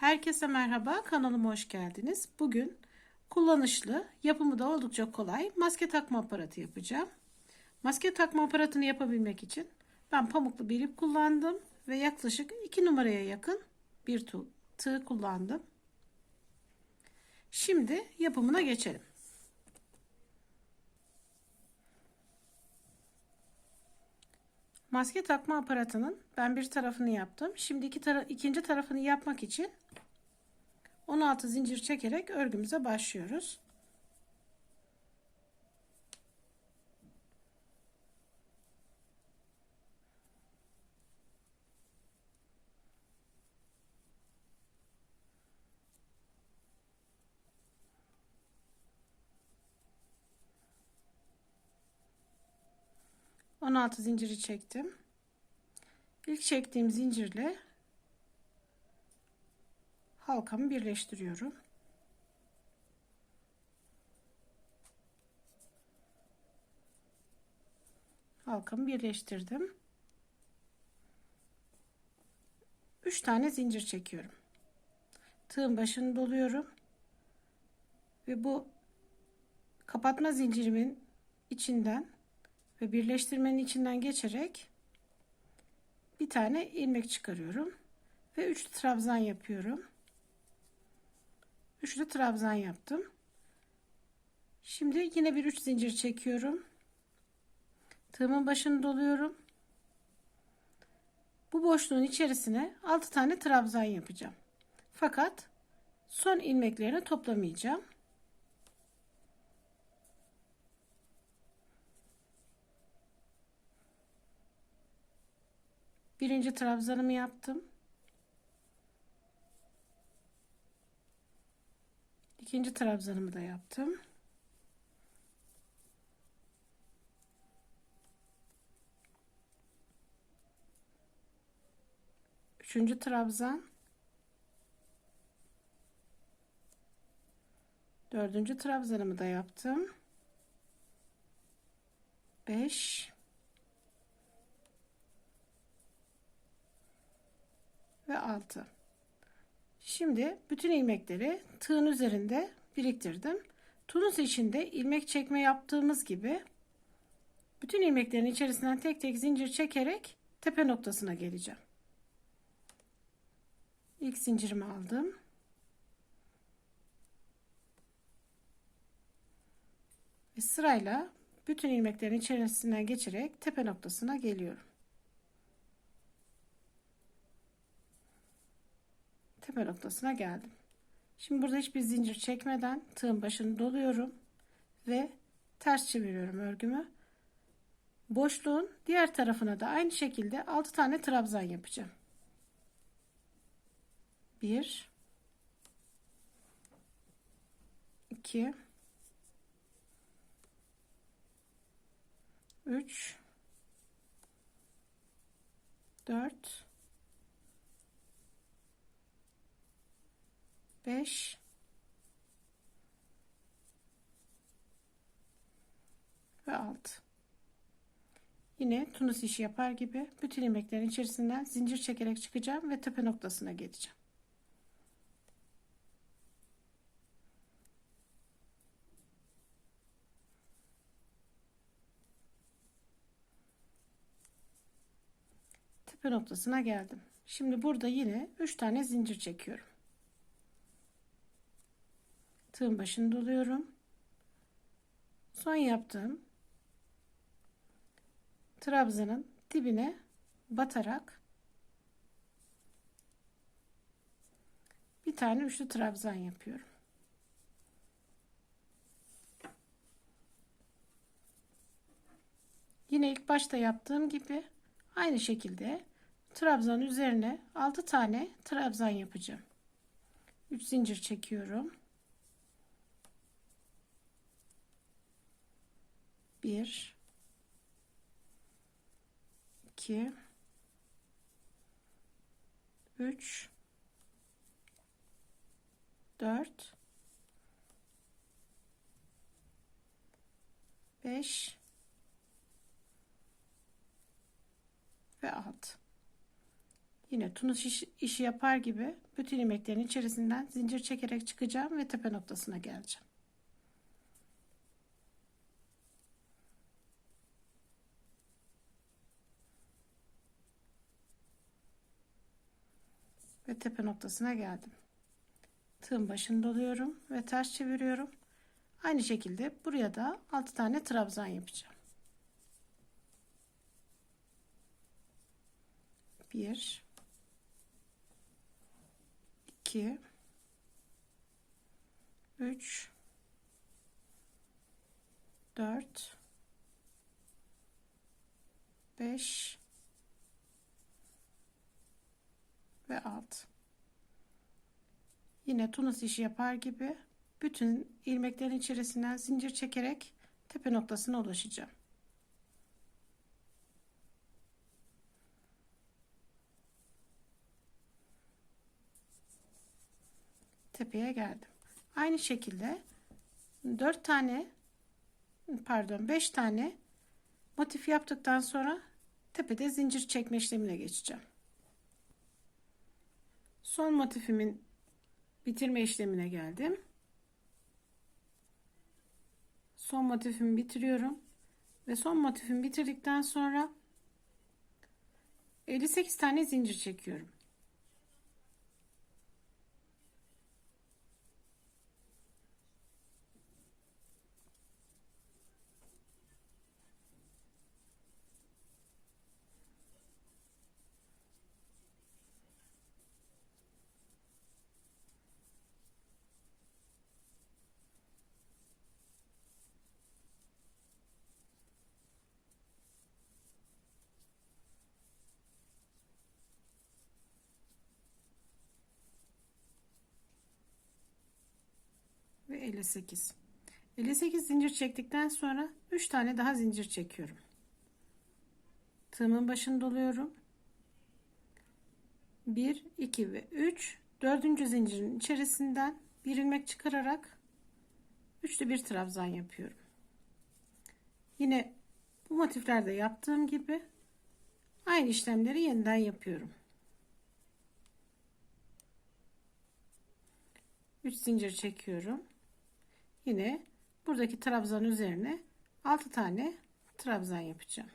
Herkese merhaba, kanalıma hoş geldiniz. Bugün kullanışlı, yapımı da oldukça kolay maske takma aparatı yapacağım. Maske takma aparatını yapabilmek için ben pamuklu bir ip kullandım ve yaklaşık 2 numaraya yakın bir tığ kullandım. Şimdi yapımına geçelim. Maske takma aparatının ben bir tarafını yaptım. Şimdi iki tara ikinci tarafını yapmak için 16 zincir çekerek örgümüze başlıyoruz. On altı zinciri çektim. İlk çektiğim zincirle halkamı birleştiriyorum. Halkamı birleştirdim. 3 tane zincir çekiyorum. Tığın başını doluyorum. Ve bu kapatma zincirimin içinden ve birleştirmenin içinden geçerek bir tane ilmek çıkarıyorum ve 3 trabzan yapıyorum. Üçlü trabzan yaptım. Şimdi yine bir üç zincir çekiyorum. Tığımın başını doluyorum. Bu boşluğun içerisine 6 tane trabzan yapacağım. Fakat son ilmeklerini toplamayacağım. Birinci trabzanımı yaptım. İkinci trabzanımı da yaptım. Üçüncü trabzan. Dördüncü trabzanımı da yaptım. Beş. Ve altı. Şimdi bütün ilmekleri tığın üzerinde biriktirdim. Tunus içinde ilmek çekme yaptığımız gibi bütün ilmeklerin içerisinden tek tek zincir çekerek tepe noktasına geleceğim. İlk zincirimi aldım. Ve sırayla bütün ilmeklerin içerisinden geçerek tepe noktasına geliyorum. Tepe noktasına geldim. Şimdi burada hiçbir zincir çekmeden tığın başını doluyorum ve ters çeviriyorum örgümü. Boşluğun diğer tarafına da aynı şekilde 6 tane trabzan yapacağım. 1 2 3 4 5 ve 6 yine tunus işi yapar gibi bütün ilmeklerin içerisinden zincir çekerek çıkacağım ve tepe noktasına geleceğim. Tepe noktasına geldim. Şimdi burada yine 3 tane zincir çekiyorum tığın başını doluyorum. Son yaptığım trabzanın dibine batarak bir tane üçlü trabzan yapıyorum. Yine ilk başta yaptığım gibi aynı şekilde trabzan üzerine 6 tane trabzan yapacağım. 3 zincir çekiyorum. 1 2 3 4 5 ve 6 Yine tunus iş, işi yapar gibi bütün ilmeklerin içerisinden zincir çekerek çıkacağım ve tepe noktasına geleceğim. Ve tepe noktasına geldim. Tığın başını doluyorum ve ters çeviriyorum. Aynı şekilde buraya da 6 tane trabzan yapacağım. 1 2 3 4 5 ve 6 yine tunus işi yapar gibi bütün ilmeklerin içerisinden zincir çekerek tepe noktasına ulaşacağım. Tepeye geldim. Aynı şekilde 4 tane pardon 5 tane motif yaptıktan sonra tepede zincir çekme işlemine geçeceğim. Son motifimin bitirme işlemine geldim. Son motifimi bitiriyorum. Ve son motifimi bitirdikten sonra 58 tane zincir çekiyorum. 58 58 zincir çektikten sonra 3 tane daha zincir çekiyorum. Tığımın başını doluyorum. 1 2 ve 3 dördüncü zincirin içerisinden bir ilmek çıkararak üçlü bir trabzan yapıyorum. Yine bu motiflerde yaptığım gibi aynı işlemleri yeniden yapıyorum. 3 zincir çekiyorum yine buradaki trabzan üzerine 6 tane trabzan yapacağım.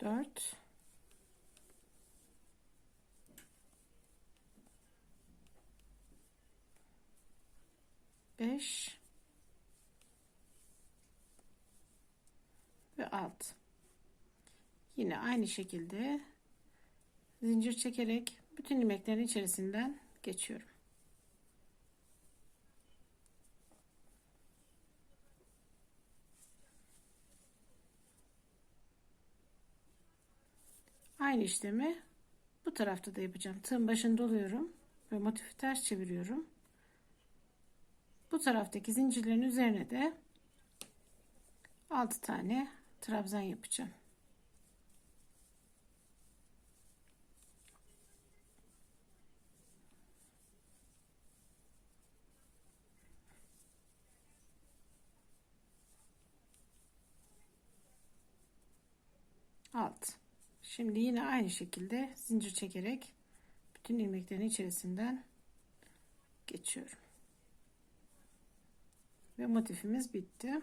Dört. Beş. Ve alt. Yine aynı şekilde zincir çekerek bütün ilmeklerin içerisinden geçiyorum. Aynı işlemi bu tarafta da yapacağım. Tığın başını doluyorum ve motifi ters çeviriyorum. Bu taraftaki zincirlerin üzerine de 6 tane trabzan yapacağım. Alt. Şimdi yine aynı şekilde zincir çekerek bütün ilmeklerin içerisinden geçiyorum. Ve motifimiz bitti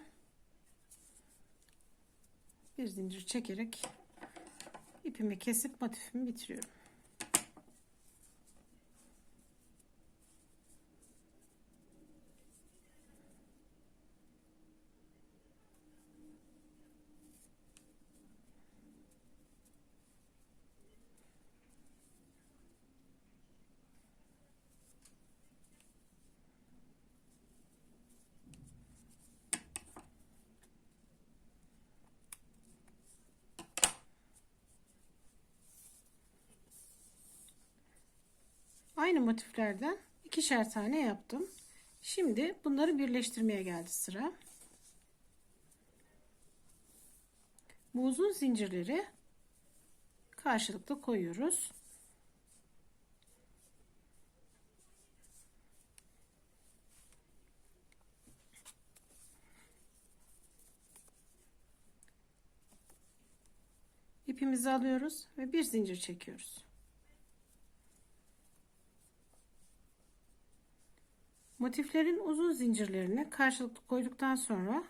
bir zincir çekerek ipimi kesip motifimi bitiriyorum. aynı motiflerden ikişer tane yaptım. Şimdi bunları birleştirmeye geldi sıra. Bu uzun zincirleri karşılıklı koyuyoruz. İpimizi alıyoruz ve bir zincir çekiyoruz. Motiflerin uzun zincirlerini karşılıklı koyduktan sonra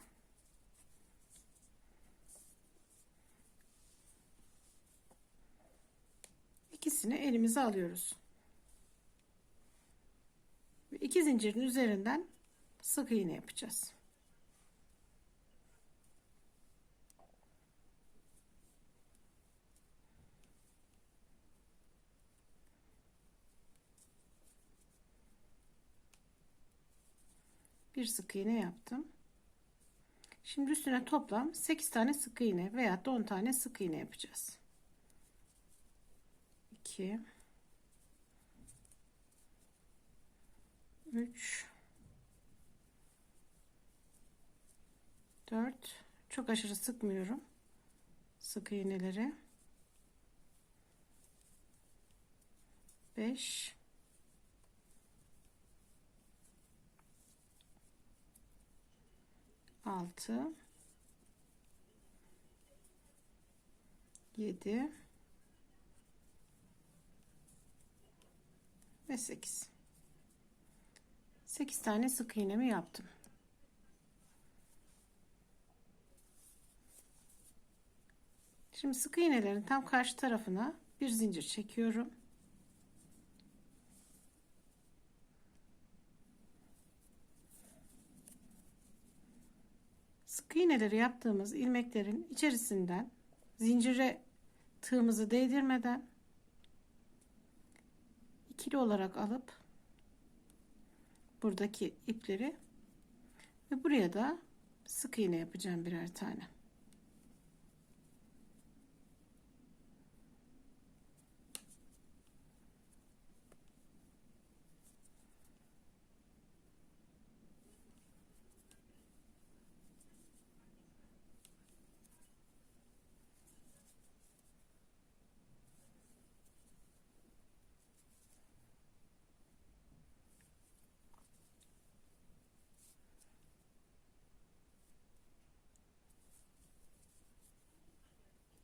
ikisini elimize alıyoruz. Ve iki zincirin üzerinden sık iğne yapacağız. Bir sık iğne yaptım. Şimdi üstüne toplam 8 tane sık iğne veya 10 tane sık iğne yapacağız. 2 3 4 çok aşırı sıkmıyorum sık iğneleri. 5 6 7 ve 8 8 tane sık iğnemi yaptım. Şimdi sık iğnelerin tam karşı tarafına bir zincir çekiyorum sık iğneleri yaptığımız ilmeklerin içerisinden zincire tığımızı değdirmeden ikili olarak alıp buradaki ipleri ve buraya da sık iğne yapacağım birer tane.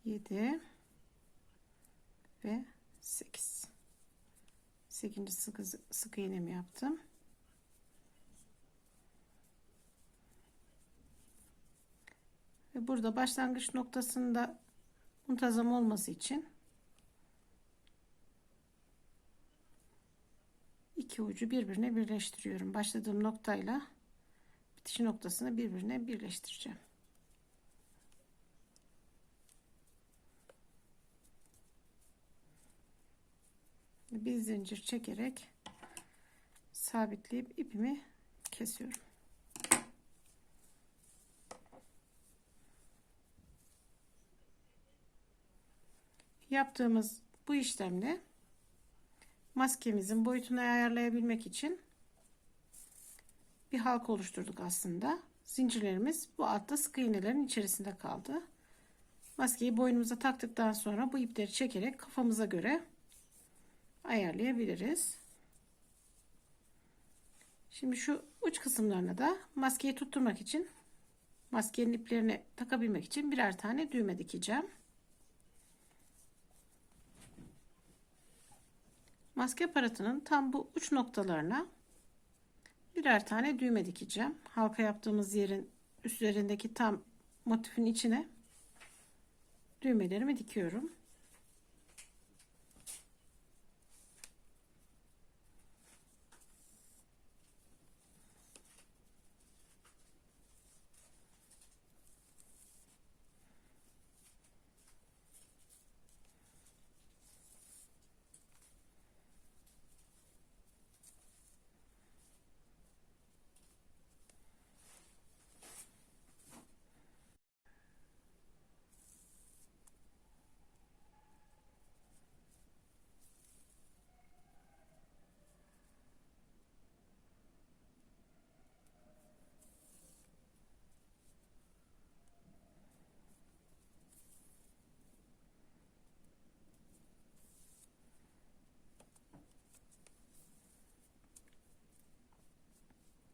Yedi ve sekiz. Sekizinci sık, sık iğnemi yaptım. Ve burada başlangıç noktasında muntazam olması için iki ucu birbirine birleştiriyorum. Başladığım noktayla bitiş noktasını birbirine birleştireceğim. Bir zincir çekerek sabitleyip ipimi kesiyorum. Yaptığımız bu işlemle maskemizin boyutunu ayarlayabilmek için bir halka oluşturduk aslında. Zincirlerimiz bu altta sık iğnelerin içerisinde kaldı. Maskeyi boynumuza taktıktan sonra bu ipleri çekerek kafamıza göre ayarlayabiliriz. Şimdi şu uç kısımlarına da maskeyi tutturmak için maskenin iplerini takabilmek için birer tane düğme dikeceğim. Maske aparatının tam bu uç noktalarına birer tane düğme dikeceğim. Halka yaptığımız yerin üstlerindeki tam motifin içine düğmelerimi dikiyorum.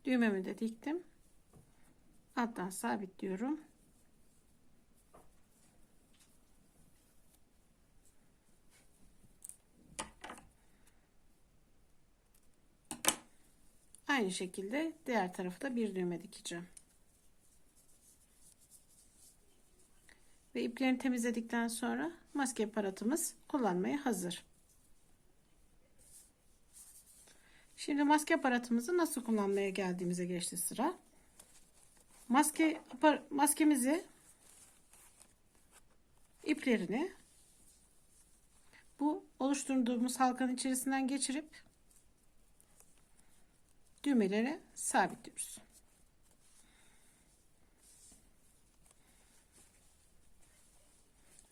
Düğmemi de diktim. Alttan sabitliyorum. Aynı şekilde diğer tarafta bir düğme dikeceğim. Ve iplerini temizledikten sonra maske aparatımız kullanmaya hazır. Şimdi maske aparatımızı nasıl kullanmaya geldiğimize geçti sıra. Maske maskemizi iplerini bu oluşturduğumuz halkanın içerisinden geçirip düğmelere sabitliyoruz.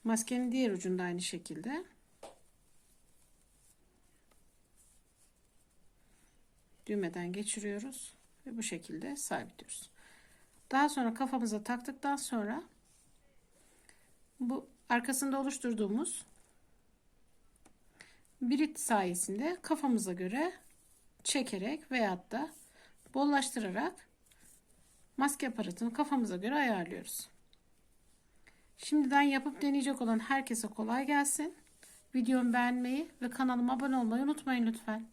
Maskenin diğer ucunda aynı şekilde düğmeden geçiriyoruz ve bu şekilde sabitliyoruz. Daha sonra kafamıza taktıktan sonra bu arkasında oluşturduğumuz birit sayesinde kafamıza göre çekerek veyahut da bollaştırarak maske aparatını kafamıza göre ayarlıyoruz. Şimdiden yapıp deneyecek olan herkese kolay gelsin. Videomu beğenmeyi ve kanalıma abone olmayı unutmayın lütfen.